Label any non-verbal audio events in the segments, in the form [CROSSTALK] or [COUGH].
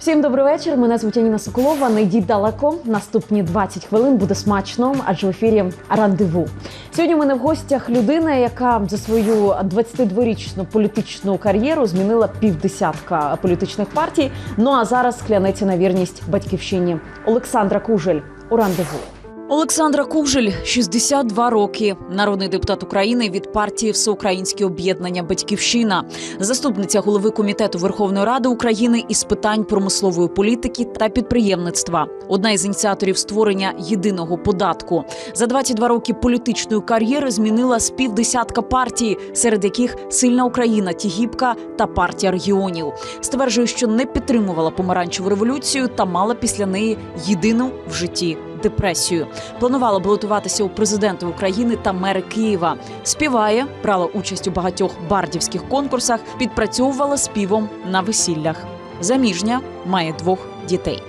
Всім добрий вечір. Мене звуть Аніна Соколова. Не йдіть далеко. Наступні 20 хвилин буде смачно, адже в ефірі рандеву. Сьогодні в мене в гостях людина, яка за свою 22-річну політичну кар'єру змінила півдесятка політичних партій. Ну а зараз клянеться на вірність батьківщині. Олександра Кужель у рандеву. Олександра Кужель, 62 роки, народний депутат України від партії Всеукраїнське об'єднання Батьківщина, заступниця голови комітету Верховної Ради України із питань промислової політики та підприємництва. Одна із ініціаторів створення єдиного податку. За 22 роки політичної кар'єри змінила з півдесятка партій, серед яких сильна Україна, Тігіпка та партія регіонів. Стверджує, що не підтримувала помаранчеву революцію та мала після неї єдину в житті депресію. Планувала балотуватися у президенти України та мери Києва. Співає, брала участь у багатьох бардівських конкурсах, підпрацьовувала співом на весіллях. Заміжня має двох дітей.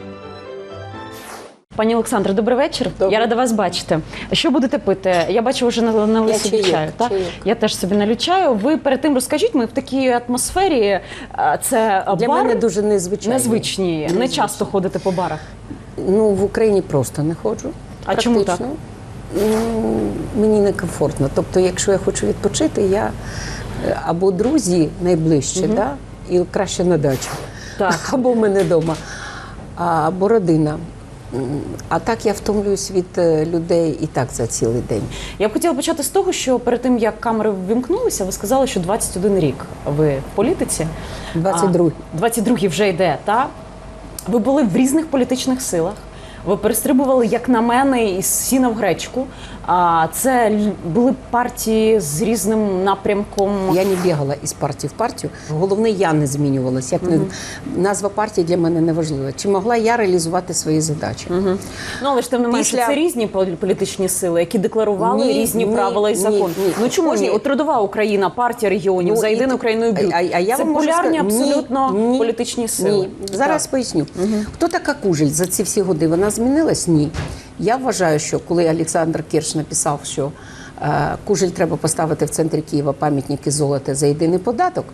Пані Олександре, добрий вечір. Добрий. Я рада вас бачити. Що будете пити? Я бачу, вже на- налили Я собі чайок, чаю. Так? чайок. Я теж собі налю чаю. Ви перед тим розкажіть, ми в такій атмосфері. Це Для бар мене дуже незвичайно. незвичні. Не часто ходите по барах. Ну, в Україні просто не ходжу. А чому практично. Ну, мені некомфортно. Тобто, якщо я хочу відпочити, я е, або друзі найближче, да? і краще на дачу, Так. [LAUGHS] або в мене вдома, або родина. А так я втомлююсь від е, людей і так за цілий день. Я б хотіла почати з того, що перед тим як камери ввімкнулися, ви сказали, що 21 рік ви в політиці. 22-й. А, 22-й вже йде, та ви були в різних політичних силах. Ви перестрибували, як на мене, із сіна в гречку. А це були партії з різним напрямком. Я не бігала із партії в партію. Головне, я не змінювалася. Як не назва партії для мене не важлива. Чи могла я реалізувати свої задачі? Ну, але ж тим не менше, Після- це різні полі- політичні сили, які декларували Ні, різні ні, правила і ні, закон. ні. Ну чому ж ні? Ні. От трудова Україна, партія регіонів, Ну, за єдину Україною б'ють. А- а- я це вам можу сказати- абсолютно ні, політичні сили. Ні. Зараз Так. поясню. Хто така Кужель за ці всі годи? Вона змінилась? Ні. Я вважаю, що коли Олександр Кірш написав, що е, Кужель треба поставити в центрі Києва пам'ятники золота за єдиний податок.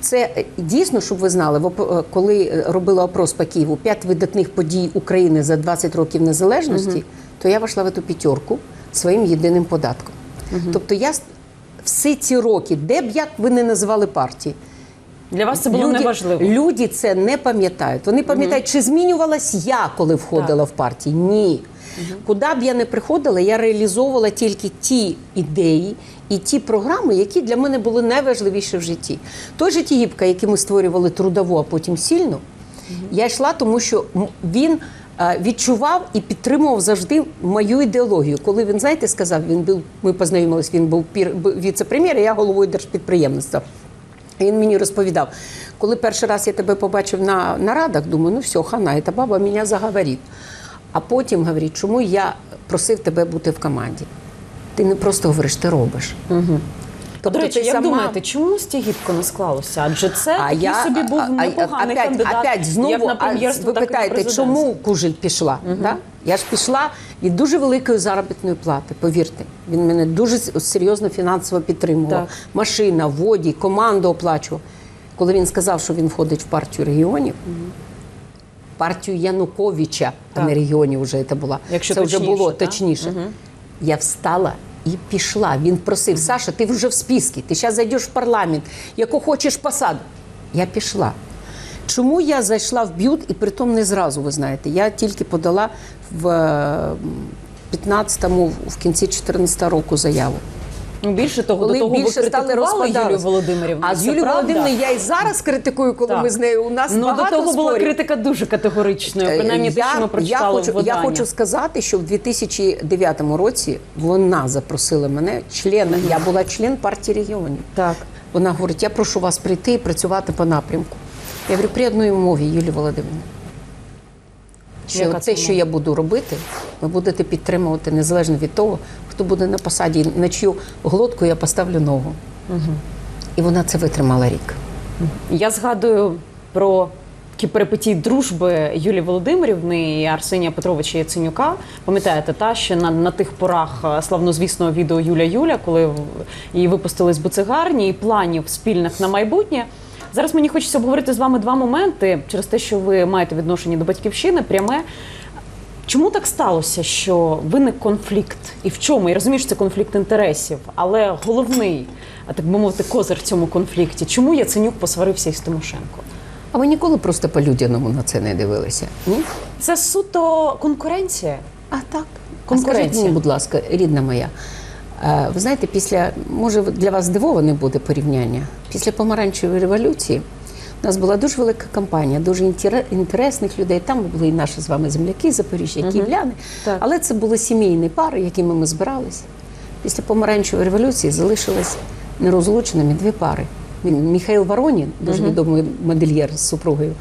Це е, дійсно, щоб ви знали, е, коли робила опрос по Києву п'ять видатних подій України за 20 років незалежності, то я вийшла в цю п'ятерку своїм єдиним податком. Тобто я всі ці роки, де б як ви не називали партії, Для вас це було люди, неважливо. Люди це не пам'ятають. Вони пам'ятають, чи змінювалась я, коли входила в партію? Ні. Куди б я не приходила, я реалізовувала тільки ті ідеї і ті програми, які для мене були найважливіші в житті. Той же Тігіпка, який ми створювали трудову, а потім сильну, я йшла, тому що він. е, Відчував і підтримував завжди мою ідеологію. Коли він, знаєте, сказав, він був, ми познайомились, він був пір віце-прем'єр, я головою держпідприємництва. Він мені розповідав, коли перший раз я тебе побачив на нарадах, думаю, ну все, хана, ця баба мене заговорить. А потім говорить, чому я просив тебе бути в команді? Ти не просто говориш, ти робиш. Угу. До речі, як думаєте, чому Стігіпко не склалося? Адже це а я, собі був а- а- непоганий опять, кандидат, опять знову, як на а прем'єрство, ви так і на президентство. чому Кужель пішла? Да? Я ж пішла від дуже великої заробітної плати, повірте. Він мене дуже серйозно фінансово підтримував. Так. Машина, воді, команду оплачував. Коли він сказав, що він входить в партію регіонів, партію Януковича, а не регіонів вже це була. Якщо це вже було так? точніше. Я встала і пішла. Він просив: Саша, ти вже в списку, ти зараз зайдеш в парламент, яку хочеш посаду. Я пішла. Чому я зайшла в б'ют і притом не зразу, ви знаєте? Я тільки подала в е, 15-му, в кінці 14 року заяву. Ну, більше того, Коли до того більше ви стали критикували Юлію. Володимирівну. А Юлією правда? Володимирівною я і зараз критикую, коли Так. ми з нею у нас Ну, до того була критика дуже категоричною, принаймні те, що ми прочитали Е, я хочу, в я хочу сказати, що в 2009 році вона запросила мене, члена, я була член партії регіонів. Так. Вона говорить: я прошу вас прийти і працювати по напрямку. Я говорю, при одній умові, Юлія Володимирівна. Що Яка те, що я буду робити, ви будете підтримувати незалежно від того, хто буде на посаді, на чию глотку я поставлю ногу. І вона це витримала рік. Я згадую про такі перипетії дружби Юлії Володимирівни і Арсенія Петровича Яценюка. Пам'ятаєте, та ще на, на тих порах е, славнозвісного відео Юля Юля, коли її випустили з буцегарні і планів спільних на майбутнє. Зараз мені хочеться обговорити з вами два моменти через те, що ви маєте відношення до батьківщини, пряме. Чому так сталося, що виник конфлікт? І в чому? Я розумію, що це конфлікт інтересів, але головний, а так би мовити, козир в цьому конфлікті. Чому Яценюк посварився із Тимошенко? А ви ніколи просто по-людяному на це не дивилися? Ні? Це суто конкуренція. А так. Конкуренція. А скажіть мені, будь ласка, рідна моя. Ви знаєте, після, може, для вас здивоване буде порівняння. Після помаранчевої революції у нас була дуже велика кампанія, дуже інтересних людей. Там були і наші з вами земляки, Запоріжжя, київляни. Так. Але це були сімейні пари, якими ми збиралися. Після помаранчевої революції залишились нерозлученими дві пари. Мі- Михайло Воронін, дуже відомий модельєр з супругою,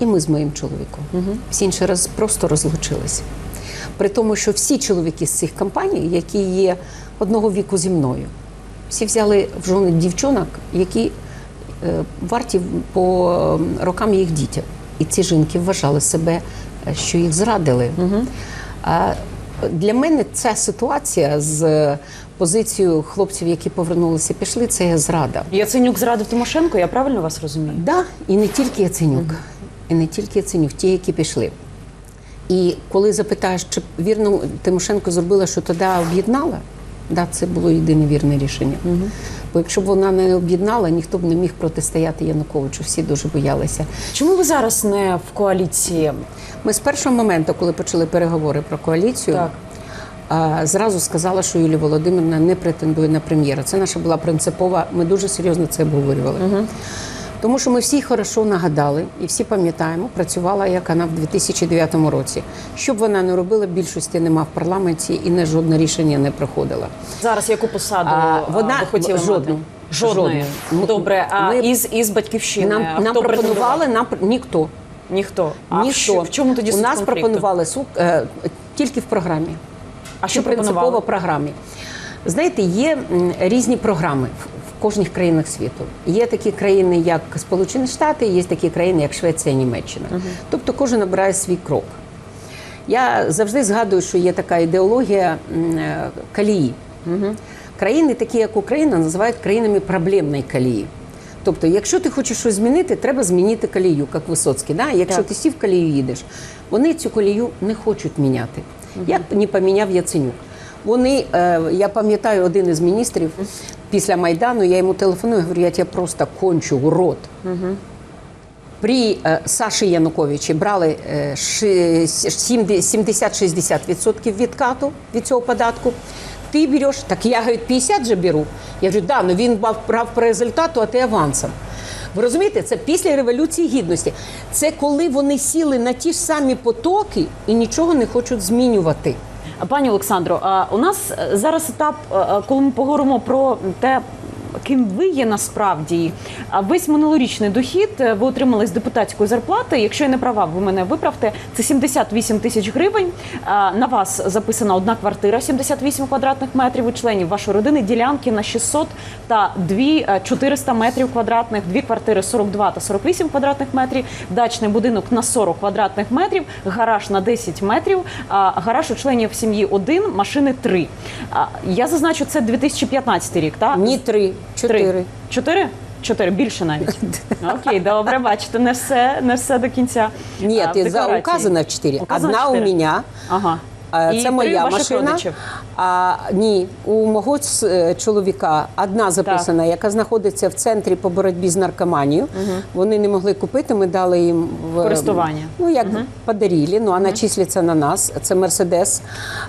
і ми з моїм чоловіком. Всі інші раз просто розлучилися. При тому, що всі чоловіки з цих компаній, які є одного віку зі мною, всі взяли в жони дівчонок, які е, варті по е, рокам їх дітям. І ці жінки вважали себе, е, що їх зрадили. А для мене ця ситуація з позицією хлопців, які повернулися, пішли, це є зрада. Яценюк зрадив Тимошенко, я правильно вас розумію? Да, і не тільки Яценюк, і не тільки Яценюк, ті, які пішли. І коли запитаєш, чи вірно Тимошенко зробила, що тоді об'єднала, да, це було єдине вірне рішення. Бо якщо б вона не об'єднала, ніхто б не міг протистояти Януковичу. Всі дуже боялися. Чому ви зараз не в коаліції? Ми з першого моменту, коли почали переговори про коаліцію, Так. а, зразу сказала, що Юлія Володимирівна не претендує на прем'єра. Це наша була принципова. Ми дуже серйозно це обговорювали. Тому що ми всі хорошо нагадали і всі пам'ятаємо, працювала як вона в 2009 році. Що б вона не робила, більшості нема в парламенті і не жодне рішення не проходило. Зараз яку посаду А, вона- ви хотіли жодну. мати? Жодної. Жодну. Добре, а Ми- із, із батьківщини Нам, нам претендував? пропонували нам ніхто. Ніхто. А ніхто. що- в чому тоді у нас конфлікту? пропонували сук е, тільки в програмі. А що принципово в програмі. Знаєте, є різні програми в кожних країнах світу. Є такі країни, як Сполучені Штати, є такі країни, як Швеція, Німеччина. Тобто кожен обирає свій крок. Я завжди згадую, що є така ідеологія е, калії. Країни, такі як Україна, називають країнами проблемної калії. Тобто, якщо ти хочеш щось змінити, треба змінити колію, як Висоцький. Да? Якщо Так. ти сів в колію їдеш, вони цю колію не хочуть міняти. Як не поміняв Яценюк. Вони, е, я пам'ятаю, один із міністрів після Майдану, я йому телефоную, говорю, я тебе просто кончу, урод. При е, Саші Януковичі брали е, ши- сімде- 70-60% відкату від цього податку. Ти береш, так я говорю, 50 же беру. Я говорю, да, ну він брав, брав по результату, а ти авансом. Ви розумієте, це після Революції Гідності. Це коли вони сіли на ті ж самі потоки і нічого не хочуть змінювати. Пані Олександро, у нас зараз етап, е, е, коли ми поговоримо про те. Ким ви є насправді? Весь минулорічний дохід е, ви отримали з депутатської зарплати. Якщо я не права, ви мене виправте. Це 78 тисяч гривень. На вас записана одна квартира 78 квадратних метрів. У членів вашої родини ділянки на 600 та дві е, 400 метрів квадратних, дві квартири 42 та 48 квадратних метрів, дачний будинок на 40 квадратних метрів, гараж на 10 метрів, гараж у членів сім'ї один, машини три. Я зазначу, це 2015 рік, так? Ні, три, чотири. Чотири? Чотири, більше навіть. [LAUGHS] Окей, добре, бачите, не все, не все до кінця. Ні, А, ти за указано чотири. Одна у мене. Ага. Е, І Це три моя ваших машина. родичів. А ні, у мого е, чоловіка одна записана, яка знаходиться в центрі по боротьбі з наркоманією. Вони не могли купити. Ми дали їм в Користування. Ну як подарили, ну вона числиться на нас. Це Мерседес.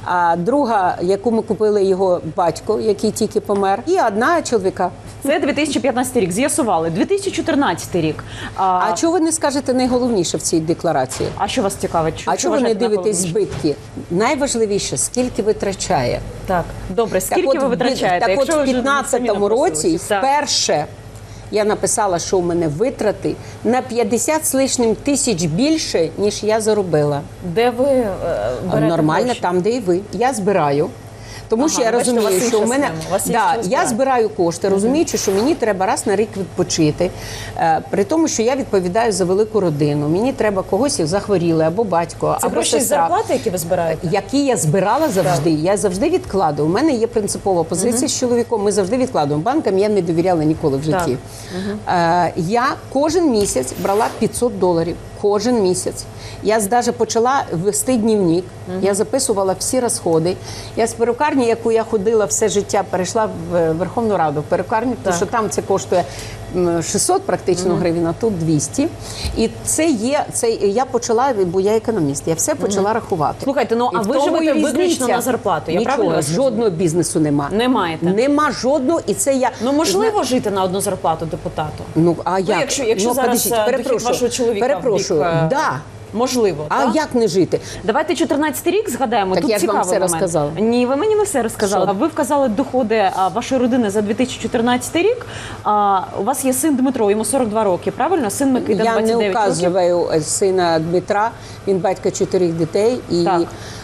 А друга, яку ми купили його батько, який тільки помер, і одна чоловіка. Це 2015 рік. З'ясували. 2014 рік. А, А чого ви не скажете найголовніше в цій декларації? а що вас цікавить? А чого ви не вважаєте дивитесь збитки? Найважливіше, скільки витрачає. Так, добре. Скільки так от, ви витрачаєте? Так от Якщо в ви вже 2015 самі році? Так. вперше я написала, що у мене витрати на 50 з лишнім тисяч більше, ніж я заробила. Де ви е, берете Нормально, гроші? там, де і ви. Я збираю. Тому Ага, що я бачите, у вас розумію, інша що у мене схема. У вас да, я збираю кошти, розуміючи, що мені треба раз на рік відпочити. Е, При тому, що я відповідаю за велику родину. Мені треба когось захворіли, або батько, Це або гроші з сестра. зарплати, які ви збираєте? Які я збирала завжди, я завжди відкладаю. У мене є принципова позиція з чоловіком. Ми завжди відкладуємо. Банкам я не довіряла ніколи в житті. Е, я кожен місяць брала 500 доларів. Кожен місяць. Я навіть почала вести дневник. Я записувала всі розходи. Я з перукарні, яку я ходила все життя, перейшла в Верховну Раду в перукарню, тому що там це коштує 600 практично гривень, а тут 200. І це є, це я почала, бо я економіст. Я все почала рахувати. Слухайте, ну, а ви живете виключно на зарплату, я Нічого, правильно жодного бізнесу нема. Не маєте? Нема жодного, і це я Ну можливо жити на одну зарплату депутату. Ну а як? якщо- якщо ну, зараз, е, дохід перепрошую, вашого чоловіка в перепрошую, бік, е, да. Можливо, А так? як не жити? Давайте 14 рік згадаємо. Так Тут я ж вам все момент. розказала. Ні, ви мені не все розказали. Що? Ви вказали доходи а, вашої родини за 2014 рік. А, у вас є син Дмитро, йому 42 роки, правильно? Син Микита я 29 не років. указую е, сина Дмитра, він батько чотирьох дітей. І Так.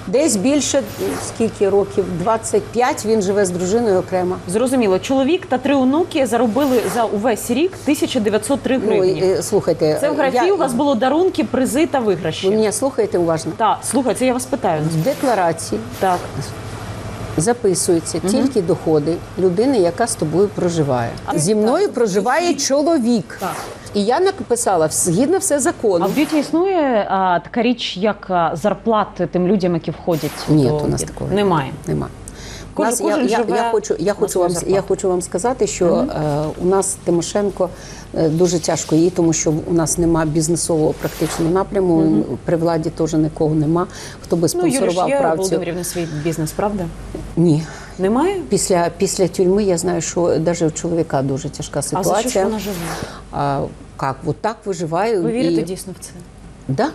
десь більше, скільки років? 25, він живе з дружиною окремо. Зрозуміло, чоловік та три онуки заробили за увесь рік 1903 Ну, гривні. і, е, слухайте, Це в графі я- у вас було дарунки, призи та виграші. Ви мене слухаєте уважно? Так, слухай, це я вас питаю. В декларації Так. записуються тільки доходи людини, яка з тобою проживає. Зі мною проживає чоловік. Так. І я написала згідно все закону. А в б'юті існує а, така річ, як зарплати тим людям, які входять Ні, до у нас такого немає. Нема. Нас, я, кожен я, живе я хочу, я хочу вам зарплату. я хочу вам сказати, що е, у нас Тимошенко е, дуже тяжко їй, тому що у нас нема бізнесового практично напряму. При владі теж нікого нема. Хто би Ну, спонсорував є правцю? Володимирівна свій бізнес, правда? Ні. Немає? Після, після тюрми я знаю, що навіть у чоловіка дуже тяжка А ситуація. за що ж вона живе? А, як? От так виживаю. Ви вірите і... дійсно в це? Да.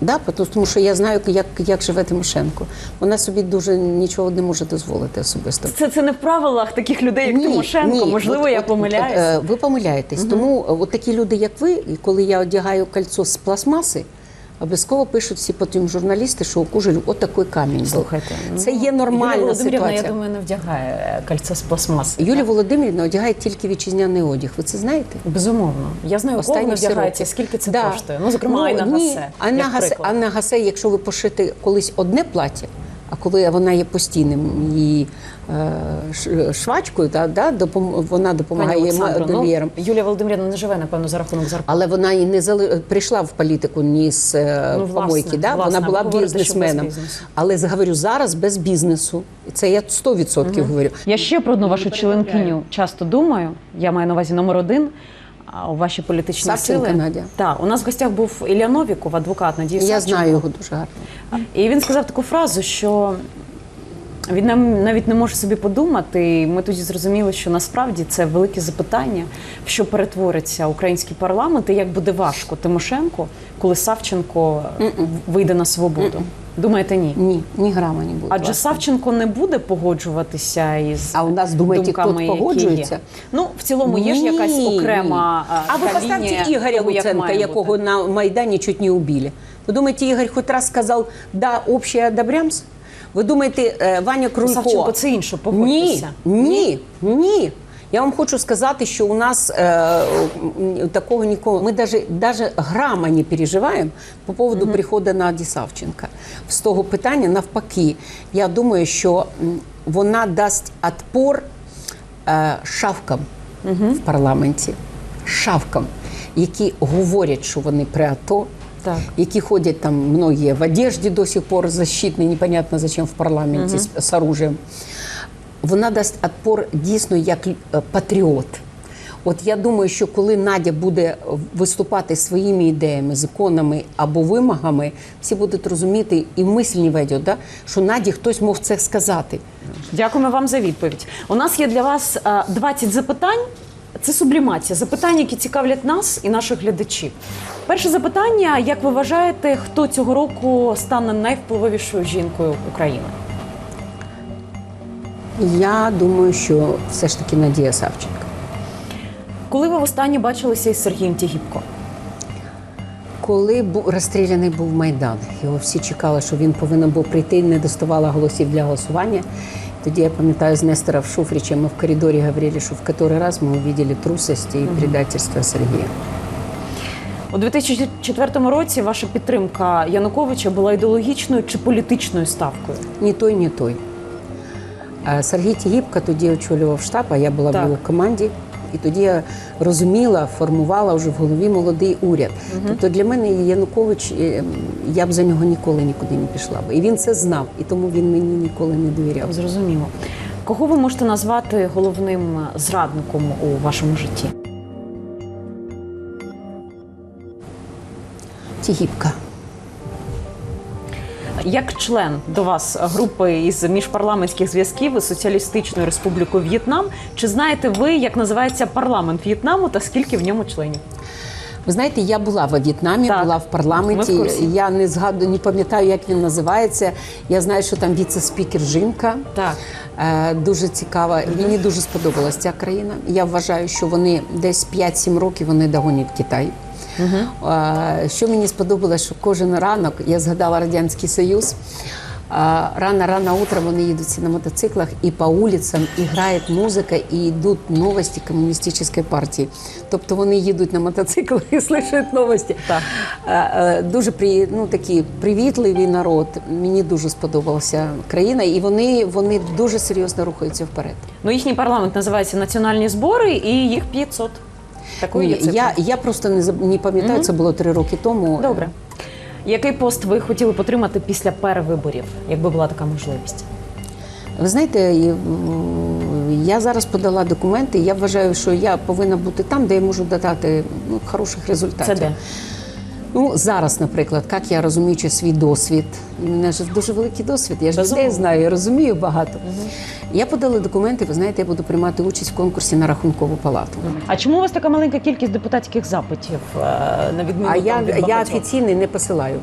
Да, тому що я знаю, як, як живе Тимошенко. Вона собі дуже нічого не може дозволити особисто. Це, це не в правилах таких людей, як Тимошенко. Можливо, От- я от- помиляюсь. от, е, ви помиляєтесь. Тому е, от такі люди, як ви, коли я одягаю кольцо з пластмаси, обов'язково пишуть всі потім журналісти, що у Кужелю от камінь. Слухайте, це є Юлія нормальна Володимирівна, ситуація. я думаю, не вдягає е, кольцо з пластмаси. Юлія Володимирівна одягає тільки вітчизняний одяг. Ви це знаєте? Безумовно. Я знаю, останні кого вдягається, скільки це Да. коштує. Ну, зокрема, Айна ні. Гасе. Анна Гасе. Анна Гасе, якщо ви пошити колись одне плаття, а коли вона є постійним її е, швачкою, та, да, допом, вона допомагає Олександро, ну. Юлія Володимирівна не живе, напевно, за рахунок зарплати. Але вона і не зали... прийшла в політику ні з е, Ну, власне, помойки. Да? власне, вона була бізнесменом. Але говорю, зараз без бізнесу. Це я 100% говорю. Я ще про одну вашу членкиню часто думаю. Я маю на увазі номер один. У ваші політичні Савченко сили. Надя. Так, у нас в гостях був Ілля Новіков, адвокат Надії Я Савченко. знаю його дуже гарно. І він сказав таку фразу, що він нам навіть не може собі подумати. І ми тоді зрозуміли, що насправді це велике запитання, в що перетвориться український парламент, і як буде важко Тимошенко, коли Савченко вийде на свободу. Думаєте, ні? Ні, ні грама не буде. Адже власне. Савченко не буде погоджуватися із А у нас, думаєте, які погоджується? Є. Ну в цілому є ж якась ні. окрема А ви поставьте Игоря того, як якого бути. на Майдані чуть не убили. Вы думаете, Игорь хоть раз сказал, да, общее одобрямся? Ви думаєте, е, Ваня Крулько... Савченко це інше, Ні, погодьтеся. ні, ні. Я вам хочу сказати, що у нас е, такого нікого. Ми даже, даже грама не переживаємо по поводу приходу Наді Савченка. З того питання навпаки. Я думаю, що вона дасть відпор е, шавкам в парламенті. Шавкам, які говорять, що вони при АТО. Так. які ходять там многие в одежде до сих пор защитной, непонятно зачем в парламенті з, з оружием. Вона дасть відпор дійсно як е, патріот. От я думаю, що коли Надя буде виступати своїми ідеями, законами або вимогами, всі будуть розуміти і мисль не вийде, да? що Наді хтось мог це сказати. Дякуємо вам за відповідь. У нас є для вас е, 20 запитань. Це сублімація. Запитання, які цікавлять нас і наших глядачів. Перше запитання: як ви вважаєте, хто цього року стане найвпливовішою жінкою України? Я думаю, що все ж таки Надія Савченко. Коли ви востаннє бачилися із Сергієм Тігіпко? Коли був розстріляний був Майдан, його всі чекали, що він повинен був прийти, не доставала голосів для голосування. Тоді я пам'ятаю з Нестором Шуфрича, ми в коридорі говорили, що в який раз ми побачили трусость і предательство Сергія. У 2004 році ваша підтримка Януковича була ідеологічною чи політичною ставкою? Ні той, ні той. Сергій Тігіпка тоді очолював штаб, а я була Так. в його команді. І тоді я розуміла, формувала вже в голові молодий уряд. Тобто для мене Янукович, е, я б за нього ніколи нікуди не пішла б. І він це знав, і тому він мені ніколи не довіряв. Зрозуміло. Кого ви можете назвати головним зрадником у вашому житті? Тігіпка. Як член до вас групи із міжпарламентських зв'язків із Соціалістичною Республікою В'єтнам, чи знаєте ви, як називається парламент В'єтнаму та скільки в ньому членів? Ви знаєте, я була в В'єтнамі, була в парламенті. Ми в. Я не згадую, не пам'ятаю, як він називається. Я знаю, що там віце-спікер жінка. Так. Е, Дуже цікава. Мені дуже сподобалась ця країна. Я вважаю, що вони десь 5-7 років вони догонять Китай. Е, Що мені сподобалось, що кожен ранок я згадала Радянський Союз. Рано-рано утром вони їдуть на мотоциклах і по вулицям і грає музика, і йдуть новості комуністичної партії. Тобто вони їдуть на мотоциклах [LAUGHS] і слухають новості. Так. Е, е, Дуже при, ну, такий привітливий народ. Мені дуже сподобалася країна, і вони, вони дуже серйозно рухаються вперед. Ну, їхній парламент називається Національні збори, і їх 500. Такою Ні, є я, я просто не, заб- не пам'ятаю, це було три роки тому. Добре. Який пост ви хотіли б отримати після перевиборів, якби була така можливість? Ви знаєте, і, м, я зараз подала документи. Я вважаю, що я повинна бути там, де я можу додати ну, хороших результатів. Це де? Ну зараз, наприклад, як я розуміючи свій досвід, в мене ж дуже великий досвід. Я ж людей знаю, я розумію багато. Я подала документи. Ви знаєте, я буду приймати участь в конкурсі на рахункову палату. А чому у вас така маленька кількість депутатських запитів е, на відміну А я, від я офіційний не посилаю.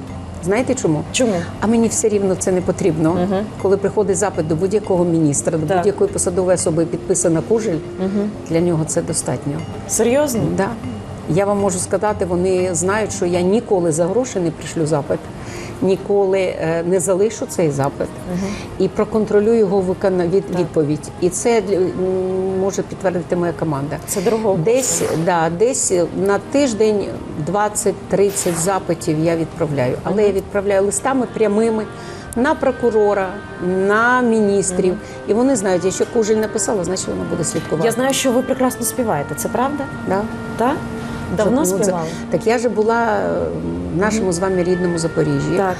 Знаєте чому? Чому? А мені все рівно це не потрібно. Коли приходить запит до будь-якого міністра, до будь-якої посадової особи підписана кужель, для нього це достатньо. Серйозно? Да. Я вам можу сказати, вони знають, що я ніколи за гроші не пришлю запит, ніколи е, не залишу цей запит і проконтролюю його викона від, відповідь. І це може підтвердити моя команда. Це дорого. Десь, да, десь на тиждень 20-30 запитів я відправляю. Але я відправляю листами прямими на прокурора, на міністрів. І вони знають, якщо кужель написала, значить вона буде слідкувати. Я знаю, що ви прекрасно співаєте. Це правда? Да. Так? Давно це- Так я же була е, в нашому з вами рідному Запоріжжі. Так.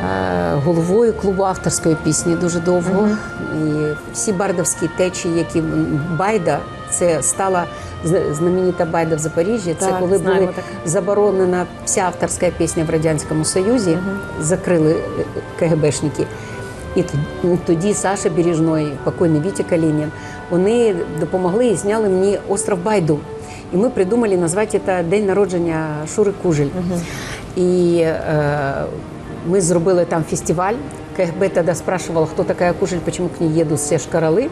е, головою клубу авторської пісні дуже довго. І всі бардовські течії, які байда, це стала знаменита байда в Запоріжжі. Це Так, коли знаємо була таке. заборонена вся авторська пісня в радянському Союзі, закрили е, КГБшники. І тоді Саша Бережной, покойний Вітя Калінін, вони допомогли і зняли мені остров Байду. І ми придумали назвати це День народження Шури Кужель. І е, ми зробили там фестиваль. КГБ тоді спрашивал, хто така Кужель, почему к ней едут все шкарали.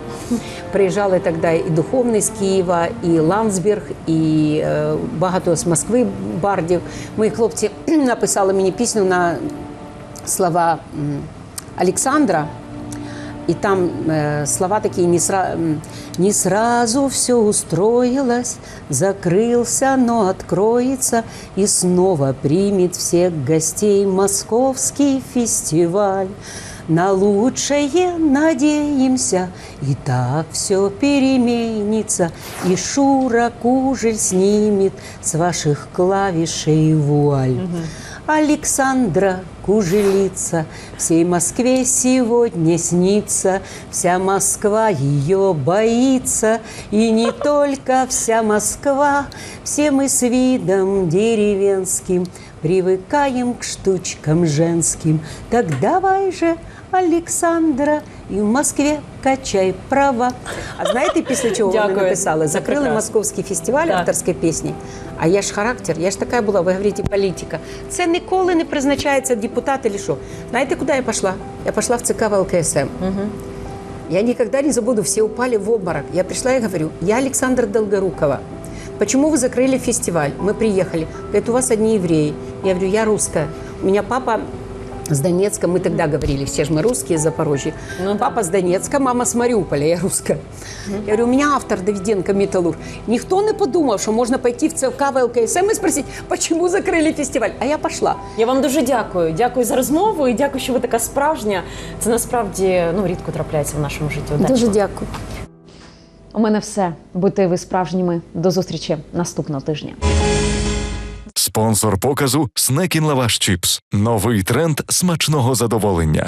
Приїжджали тоді і Духовний з Києва, і Ландсберг, і е, багато з Москви бардів. Мої хлопці [CLEARS THROAT] написали мені пісню на слова Олександра. И там э, слова такие не, сра... не сразу все устроилось, закрылся, но откроется и снова примет всех гостей московский фестиваль. На лучшее надеемся, и так все переменится, и Шура кужель снимет с ваших клавишей вуаль. Александра Кужелица всей Москве сегодня снится, вся Москва ее боится, и не только вся Москва, все мы с видом деревенским привыкаем к штучкам женским. Так давай же, Александра, і в Москві качай права. А знаєте, після чого вони Дякую. написали? Це Закрили прекрасно. московський фестиваль Так. авторської пісні. А я ж характер, я ж така була, ви говорите, політика. Це ніколи не призначається депутат чи що. Знаєте, куди я пішла? Я пішла в ЦК ВЛКСМ. Я никогда не забуду, все упали в обморок. Я пришла и говорю, я Александр Долгорукова. Почему вы закрыли фестиваль? Мы приехали. Говорит, у вас одни евреи. Я говорю, я русская. У меня папа с Донецка, мы тогда говорили, все же мы русские из Запорожья. Папа с Донецка, мама с Мариуполя, я русская. Я говорю, у меня автор Давиденко Металлург. Ніхто не подумав, що можна пойти в ЦК ВЛКСМ і спросить, почему закрыли фестиваль. А я пошла. Я вам дуже дякую. Дякую за розмову і дякую, що ви така справжня. Це насправді ну рідко трапляється в нашому житті. Удачі Дуже вам. дякую. У мене все. Будьте ви справжніми. До зустрічі наступного тижня. Спонсор показу Снекін Лаваш Чіпс. Новий тренд смачного задоволення.